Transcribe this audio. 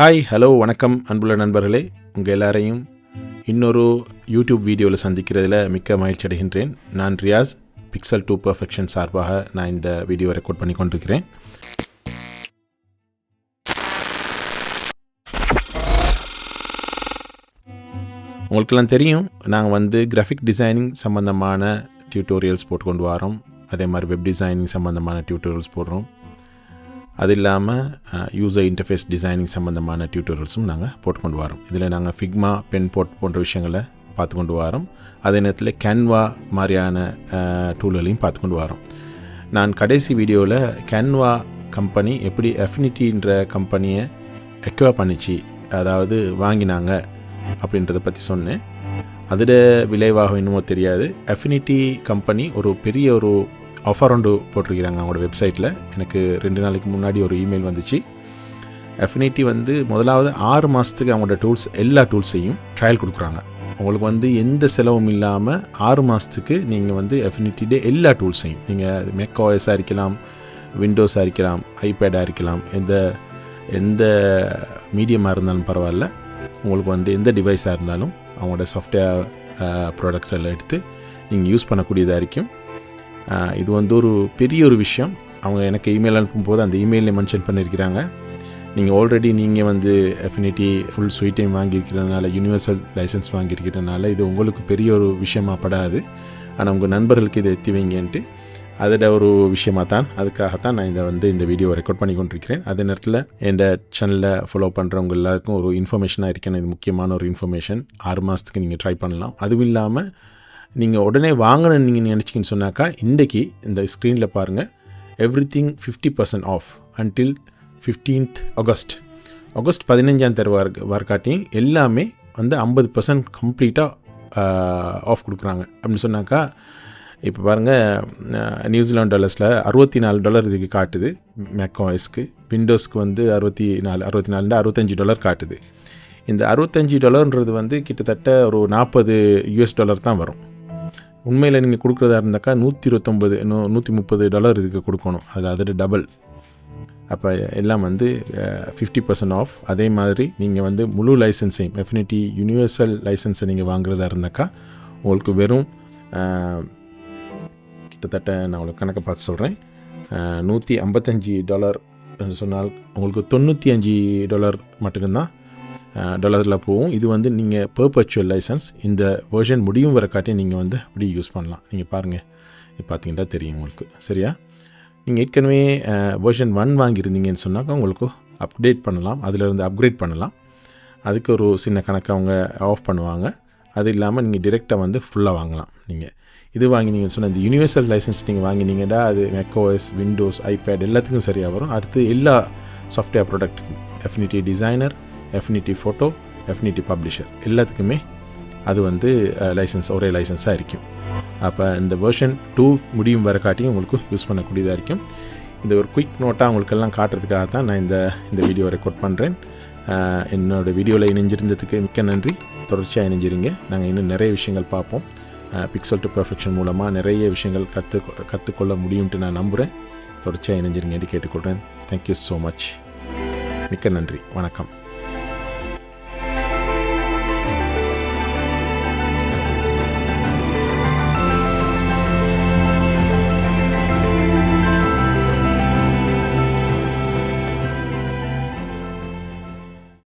Hi hello வணக்கம் அன்புள்ள நண்பர்களே. உங்கள் எல்லாரையும் இன்னொரு யூடியூப் வீடியோவில் சந்திக்கிறதுல மிக்க மகிழ்ச்சி அடைகின்றேன். நான் ரியாஸ் பிக்சல் டூ பர்ஃபெக்ஷன் சார்பாக நான் இந்த வீடியோ ரெக்கார்ட் பண்ணி கொண்டிருக்கிறேன். உங்களுக்கெல்லாம் தெரியும் நாங்கள் வந்து கிராஃபிக் டிசைனிங் சம்மந்தமான டியூட்டோரியல்ஸ் போட்டு கொண்டு வரோம். அதே மாதிரி வெப் டிசைனிங் சம்மந்தமான டியூட்டோரியல்ஸ் போடுறோம். அது இல்லாமல் யூசர் இன்டர்ஃபேஸ் டிசைனிங் சம்மந்தமான டியூட்டோரியல்ஸும் நாங்கள் போட்டுக்கொண்டு வரோம். இதில் நாங்கள் ஃபிக்மா பென் போட் போன்ற விஷயங்களை பார்த்து கொண்டு வரோம். அதே நேரத்தில் கேன்வா மாதிரியான டூல்களையும் பார்த்து கொண்டு வரோம். நான் கடைசி வீடியோவில் கேன்வா கம்பெனி எப்படி எஃபினிட்டின்ற கம்பெனியை எக்வா பண்ணிச்சு அதாவது வாங்கினாங்க அப்படின்றத பற்றி சொன்னேன். அதோட விளைவாக இன்னுமோ தெரியாது. அஃபினிட்டி கம்பெனி ஒரு பெரிய ஒரு ஆஃபர் ஒன்று போட்டிருக்கிறாங்க அவங்களோட வெப்சைட்டில் எனக்கு ரெண்டு நாளைக்கு முன்னாடி ஒரு இமெயில் வந்துச்சு. அஃபினிட்டி வந்து முதலாவது ஆறு மாதத்துக்கு அவங்களோட டூல்ஸ் எல்லா டூல்ஸையும் ட்ரையல் கொடுக்குறாங்க. உங்களுக்கு வந்து எந்த செலவும் இல்லாமல் ஆறு மாதத்துக்கு நீங்கள் வந்து அஃபினிட்டிலே எல்லா டூல்ஸையும் நீங்கள் மெக்காய்ஸாக இருக்கலாம் விண்டோஸாக இருக்கலாம் ஐபேடாக இருக்கலாம் எந்த எந்த மீடியமாக இருந்தாலும் பரவாயில்ல. உங்களுக்கு வந்து எந்த டிவைஸாக இருந்தாலும் அவங்களோட சாஃப்ட்வேர் ப்ராடக்ட் எல்லாம் எடுத்து நீங்கள் யூஸ் பண்ணக்கூடியதாக இருக்கும். இது வந்து ஒரு பெரிய ஒரு விஷயம். அவங்க எனக்கு இமெயில் அனுப்பும்போது அந்த இமெயிலில் மென்ஷன் பண்ணியிருக்கிறாங்க நீங்கள் ஆல்ரெடி நீங்கள் வந்து எஃபினிட்டி ஃபுல் ஸ்வீட் டைம் வாங்கியிருக்கிறதுனால யூனிவர்சல் லைசன்ஸ் வாங்கியிருக்கிறதுனால இது உங்களுக்கு பெரிய ஒரு விஷயமாக படாது. ஆனால் உங்கள் நண்பர்களுக்கு இதை எத்தி வைங்கன்ட்டு அதோட ஒரு விஷயமாக தான் அதுக்காகத்தான் நான் இதை வந்து இந்த வீடியோ ரெக்கார்ட் பண்ணி கொண்டிருக்கிறேன். அதே நேரத்தில் என் சேனலில் ஃபாலோ பண்ணுறவங்க எல்லாருக்கும் ஒரு இன்ஃபர்மேஷனாக இருக்கணும். இது முக்கியமான ஒரு இன்ஃபர்மேஷன் ஆறு மாதத்துக்கு நீங்கள் ட்ரை பண்ணலாம். அதுவும் இல்லாமல் நீங்கள் உடனே வாங்கணும்னு நீங்கள் நினச்சிக்கின்னு சொன்னாக்கா இன்றைக்கி இந்த ஸ்க்ரீனில் பாருங்கள் everything fifty percent off until fifteenth August August பதினஞ்சாம் தேதி வர வார்க்காட்டியும் எல்லாமே வந்து ஐம்பது பர்சன்ட் கம்ப்ளீட்டாக ஆஃப் கொடுக்குறாங்க. அப்படின்னு சொன்னாக்கா இப்போ பாருங்கள் நியூசிலாந்து டாலர்ஸில் அறுபத்தி நாலு டாலர் இதுக்கு காட்டுது மேக்கோஎஸ்க்கு விண்டோஸ்க்கு வந்து அறுபத்தி நாலு அறுபத்தி நாலு அறுபத்தஞ்சி டாலர் காட்டுது. இந்த அறுபத்தஞ்சி டாலர்ன்றது வந்து கிட்டத்தட்ட ஒரு நாற்பது யூஎஸ் டாலர் தான் வரும். உண்மையில் நீங்கள் கொடுக்குறதா இருந்தாக்கா நூற்றி இருபத்தொம்பது நூ நூற்றி முப்பது டாலர் இதுக்கு கொடுக்கணும். அது அதோட டபுள் அப்போ எல்லாம் வந்து ஃபிஃப்டி பர்சன்ட் ஆஃப் அதே மாதிரி நீங்கள் வந்து முழு லைசன்ஸையும் டெஃபினிட்டி யூனிவர்சல் லைசன்ஸை நீங்கள் வாங்குறதா இருந்தாக்கா உங்களுக்கு வெறும் கிட்டத்தட்ட நான் உங்களுக்கு கணக்கை பார்த்து சொல்கிறேன் நூற்றி ஐம்பத்தஞ்சு டாலர் சொன்னால் உங்களுக்கு தொண்ணூற்றி அஞ்சு டாலர் மட்டும்தான் டாலரில் போகும். இது வந்து நீங்கள் பர்பச்சுவல் லைசன்ஸ் இந்த வேர்ஷன் முடியும் வர காட்டி நீங்கள் வந்து அப்படி யூஸ் பண்ணலாம். நீங்கள் பாருங்கள் இது பார்த்தீங்கன்னா தெரியும் உங்களுக்கு. சரியா? நீங்கள் ஏற்கனவே வேர்ஷன் ஒன் வாங்கியிருந்தீங்கன்னு சொன்னாக்கா உங்களுக்கு அப்டேட் பண்ணலாம். அதிலிருந்து அப்கிரேட் பண்ணலாம். அதுக்கு ஒரு சின்ன கணக்கு அவங்க ஆஃப் பண்ணுவாங்க. அது இல்லாமல் நீங்கள் டிரெக்டாக வந்து ஃபுல்லாக வாங்கலாம் நீங்கள் இது வாங்கினீங்கன்னு சொன்னால் இந்த யூனிவர்சல் லைசன்ஸ் நீங்கள் வாங்கினீங்கன்னா அது மெக்கோஎஸ் விண்டோஸ் ஐபேட் எல்லாத்துக்கும் சரியாக வரும். அடுத்து எல்லா software ப்ராடக்ட்டுக்கும் Affinity designer Affinity photo Affinity publisher எல்லாத்துக்குமே அது வந்து லைசன்ஸ் ஒரே லைசன்ஸாக இருக்கும். அப்போ இந்த வேர்ஷன் டூ முடியும் வர காட்டியும் உங்களுக்கு யூஸ் பண்ணக்கூடியதாக இருக்கும். இந்த ஒரு குயிக் நோட்டாக உங்களுக்கெல்லாம் காட்டுறதுக்காக தான் நான் இந்த இந்த வீடியோ ரெக்கார்ட் பண்ணுறேன் என்னோடய வீடியோவில் இணைஞ்சிருந்ததுக்கு மிக்க நன்றி. தொடர்ச்சியாக இணைஞ்சிருங்க. நாங்கள் இன்னும் நிறைய விஷயங்கள் பார்ப்போம். பிக்சல் டு பர்ஃபெக்ஷன் மூலமாக நிறைய விஷயங்கள் கற்று கற்றுக்கொள்ள முடியும்ட்டு நான் நம்புகிறேன் தொடர்ச்சியாக இணைஞ்சிருங்க கேட்டுக்கொள்கிறேன் தேங்க்யூ ஸோ மச் மிக்க நன்றி. வணக்கம்.